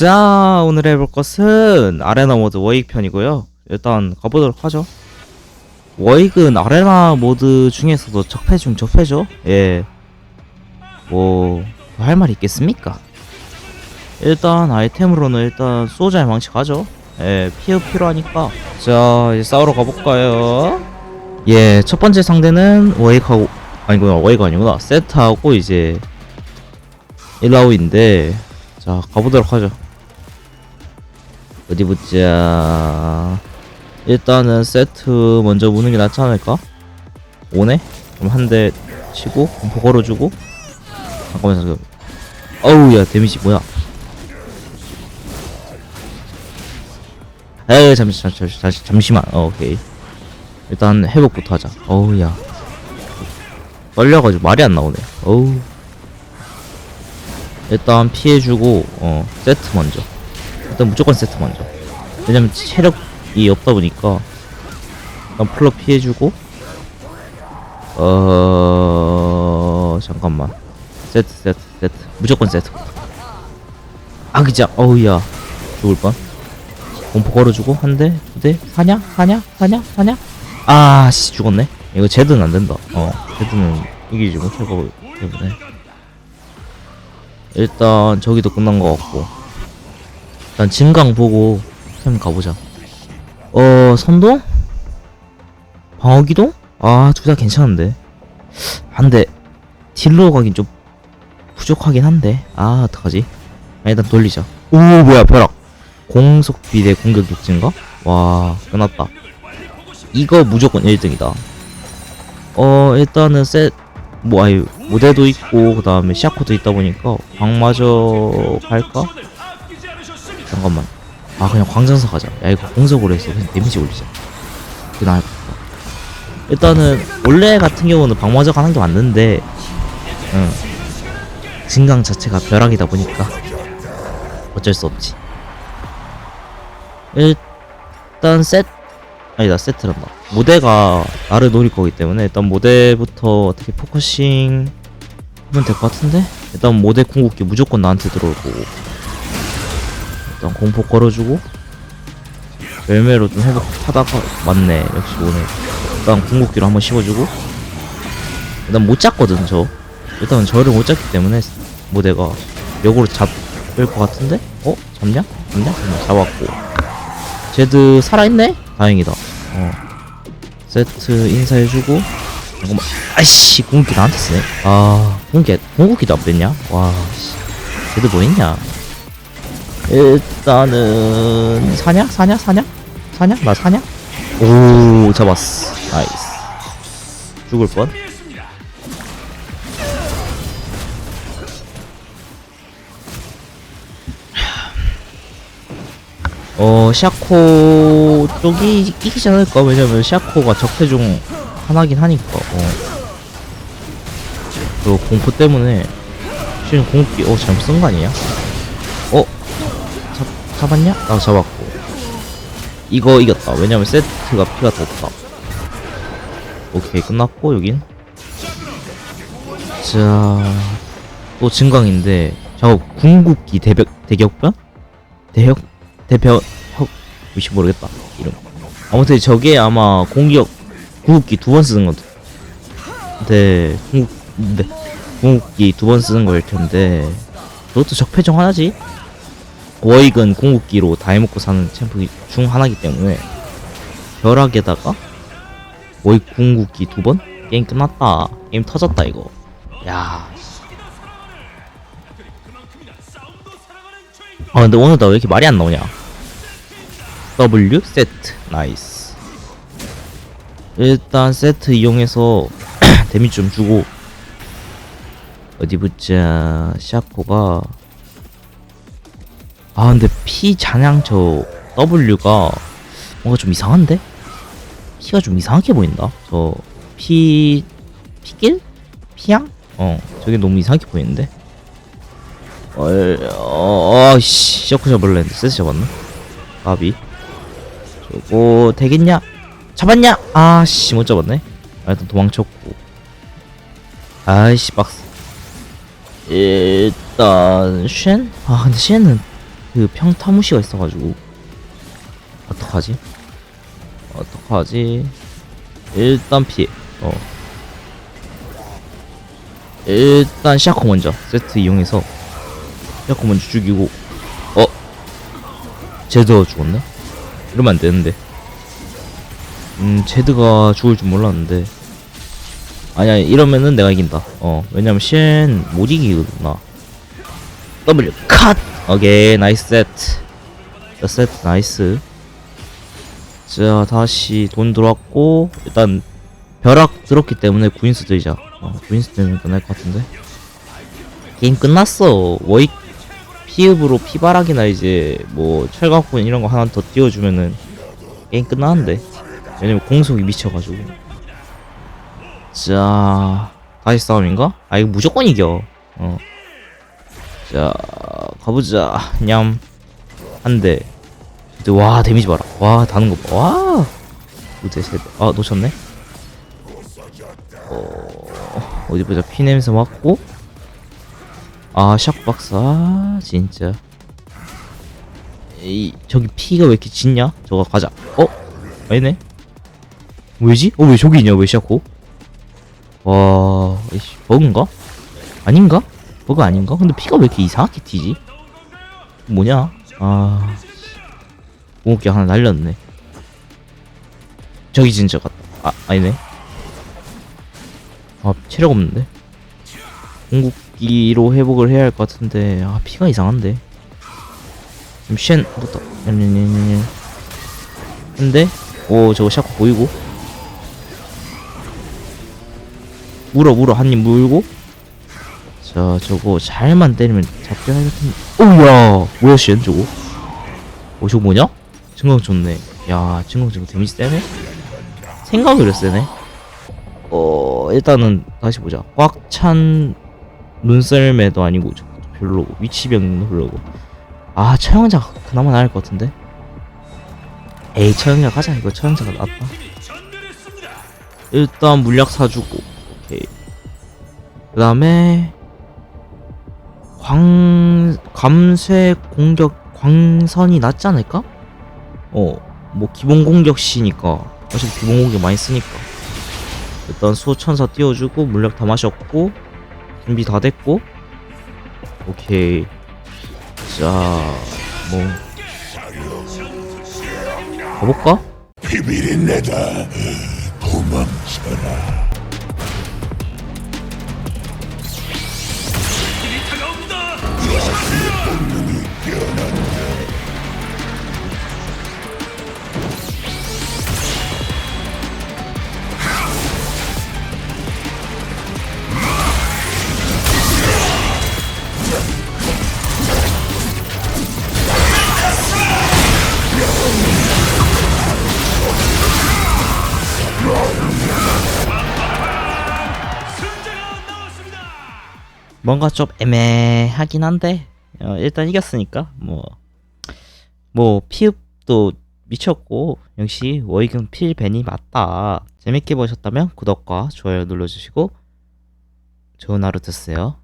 자, 오늘 해볼 것은 아레나 모드 워익 편이고요. 일단 가보도록 하죠. 워익은 아레나 모드 중에서도 적폐 중 적폐죠. 예. 뭐, 할 말이 있겠습니까? 일단 아이템으로는 일단 소자의 망치 가죠. 예, 피어 필요하니까. 자, 이제 싸우러 가볼까요? 예, 첫 번째 상대는 워익하고, 아니구나, 워익 아니구나. 세트하고 이제, 일라우인데, 자, 가보도록 하죠. 어디 보자. 일단은 세트 먼저 무는 게 낫지 않을까? 오네? 그럼 한 대 치고, 공포 걸어주고. 잠깐만, 잠깐. 어우, 야, 데미지 뭐야? 에이, 잠시, 잠시, 잠시, 잠시, 잠시만. 어, 오케이. 일단 회복부터 하자. 어우, 야. 떨려가지고 말이 안 나오네. 어우. 일단 피해주고 어 세트 먼저 일단 무조건 세트 먼저. 왜냐면 체력이 없다 보니까 일단 플러 피해주고 어 잠깐만. 세트 세트 세트. 무조건 세트. 아 그자 어우야. 죽을 뻔. 공포 걸어주고 한 대 두 대? 사냐? 사냐? 사냐? 사냐? 아 씨 죽었네. 이거 제드는 안 된다. 어 제드는 이기지 못할 거기 때문에. 일단 저기도 끝난 것 같고 일단 진강 보고 템 가보자 어 선동? 방어기동? 아 둘 다 괜찮은데 한데 딜로 가긴 좀 부족하긴 한데 아 어떡하지 아, 일단 돌리자 오 뭐야 벼락 공속 비 대 공격 격증가? 와 끝났다 이거 무조건 1등이다 어 일단은 셋 뭐 아유 무대도 있고 그 다음에 시아코도 있다 보니까 광마저 갈까? 잠깐만. 아 그냥 광전사 가자. 야 이거 공속으로 해서 그냥 데미지 올리자. 그게 나을 일단은 원래 같은 경우는 방마저 가는 게 맞는데 응. 진강 자체가 벼락이다 보니까 어쩔 수 없지. 일단 셋 아니다 세트란다 모델가 나를 노릴 거기 때문에 일단 모델부터 어떻게 포커싱 하면 될 것 같은데? 일단 모델 궁극기 무조건 나한테 들어올 거고 일단 공포 걸어주고 열매로 좀 회복하다가 맞네. 역시 오네 일단 궁극기로 한번 씹어주고. 일단 못 잡거든 저. 일단 저를 못 잡기 때문에 모델가 역으로 잡을 것 같은데? 어? 잡냐? 잡냐? 잡냐 잡았고. 제드 살아있네? 다행이다. 어. 세트 인사해주고. 잠깐만. 아이씨 궁극기 나한테 쓰네. 아 궁극기 궁극기도 안 뺐냐? 와씨. 쟤들 뭐 있냐 일단은 사냐? 사냐? 사냐? 사냐? 나 사냐? 오 잡았어. 나이스. 죽을 뻔. 어, 샤코 쪽이 이기지 않을까? 왜냐면 샤코가 적폐 중 하나긴 하니까, 어. 그 공포 때문에, 지금 공기, 어, 잘못 쓴 거 아니야? 어? 잡, 잡았냐? 나 잡았고. 이거 이겼다. 왜냐면 세트가 피가 더 없다. 오케이, 끝났고, 여긴. 자, 또 증강인데, 잠깐, 궁극기 대벽, 대격변? 대역? 대표 혁 위시 모르겠다 이름 아무튼 저게 아마 공격 궁극기 두 번 쓰는 거든 근데 궁극 네, 궁극기 두 번 쓰는 거일 텐데 그것도 적폐 중 하나지 워익은 궁극기로 다 해먹고 사는 챔프 중 하나기 때문에 벼락에다가 워익 궁극기 두 번? 게임 끝났다. 게임 터졌다 이거. 야 아 근데 오늘 나 왜 이렇게 말이 안 나오냐? W 세트 나이스 일단 세트 이용해서 데미지 좀 주고. 어디 보자. 샤코가 아 근데 피 잔향 저 W가 뭔가 좀 이상한데? 피가 좀 이상하게 보인다 저 피... 피길? 피향? 어 저게 너무 이상하게 보이는데 어, 어, 어, 씨, 셔크 잡을래 했는데, 세스 잡았나? 까비. 저거, 되겠냐? 잡았냐? 아, 씨, 못 잡았네. 아, 일단 도망쳤고. 아이씨, 박스. 일단, 쉔? 아, 근데 쉔은 그 평타무시가 있어가지고 어떡하지? 어떡하지? 일단 피해. 어. 일단 샤코 먼저 세트 이용해서 샤코 먼저 죽이고 어? 제드가 죽었네? 이러면 안 되는데 음 제드가 죽을 줄 몰랐는데 아니야 이러면은 내가 이긴다 어 왜냐면 쉔 못 이기거든 나 W. 컷. 오케이 나이스 세트. 자, 세트 나이스. 자 다시 돈 들어왔고 일단 벼락 들었기 때문에 구인수 들자 어, 구인수 되면 끝날 것 같은데. 게임 끝났어. 워익 피읍으로 피바락이나 이제 뭐 철갑군 이런 거 하나 더 띄워주면은 게임 끝나는데. 왜냐면 공속이 미쳐가지고. 자 다시 싸움인가? 아 이거 무조건 이겨. 어. 자 가보자. 냠. 한대. 와 데미지 봐라. 와 다는 거봐와! 두대 셋아 놓쳤네? 어 어디 보자. 피 냄새 맡고. 아 샥박사. 진짜. 이 저기 피가 왜 이렇게 짙냐? 저거 가자. 어? 아니네? 왜지? 어 왜 저기 있냐? 왜 샤코 와 이씨 버그인가? 아닌가 버그 아닌가? 근데 피가 왜 이렇게 이상하게 튀지? 뭐냐? 아 공격기 하나 날렸네. 저기 진짜 같다 아 아니네. 아 체력 없는데? 공국기로 회복을 해야 할 것 같은데 아 피가 이상한데. 쉔부터 냠냠냠냠. 근데 오 저거 샤코 보이고. 물어 물어. 한 입 물고 자 저거 잘만 때리면 잡긴 하겠던데 오우야 뭐야 쉔 저거? 어 저거 뭐냐? 증강 좋네. 야 증강 저거 데미지 세네? 생각으로 세네? 어 일단은 다시 보자. 꽉 찬 눈썰매도 아니고 별로고 위치병도 별로고. 아 처형자 그나마 나을 것 같은데? 에이 처형자 가자. 이거 처형자가 낫다. 일단 물약 사주고. 오케이. 그 다음에 광 감쇠 공격 광선이 낫지 않을까? 어 뭐 기본 공격 시니까. 어차피 기본 공격 많이 쓰니까. 일단 수호천사 띄워주고 물약 다 마셨고 준비 다 됐고. 오케이. 자뭐. 가볼까? 비밀이 내다 도망쳐라 뭔가 좀 애매하긴 한데 어, 일단 이겼으니까 뭐뭐 피읍도 미쳤고 역시 워이금 필벤이 맞다. 재밌게 보셨다면 구독과 좋아요 눌러주시고 좋은 하루 되세요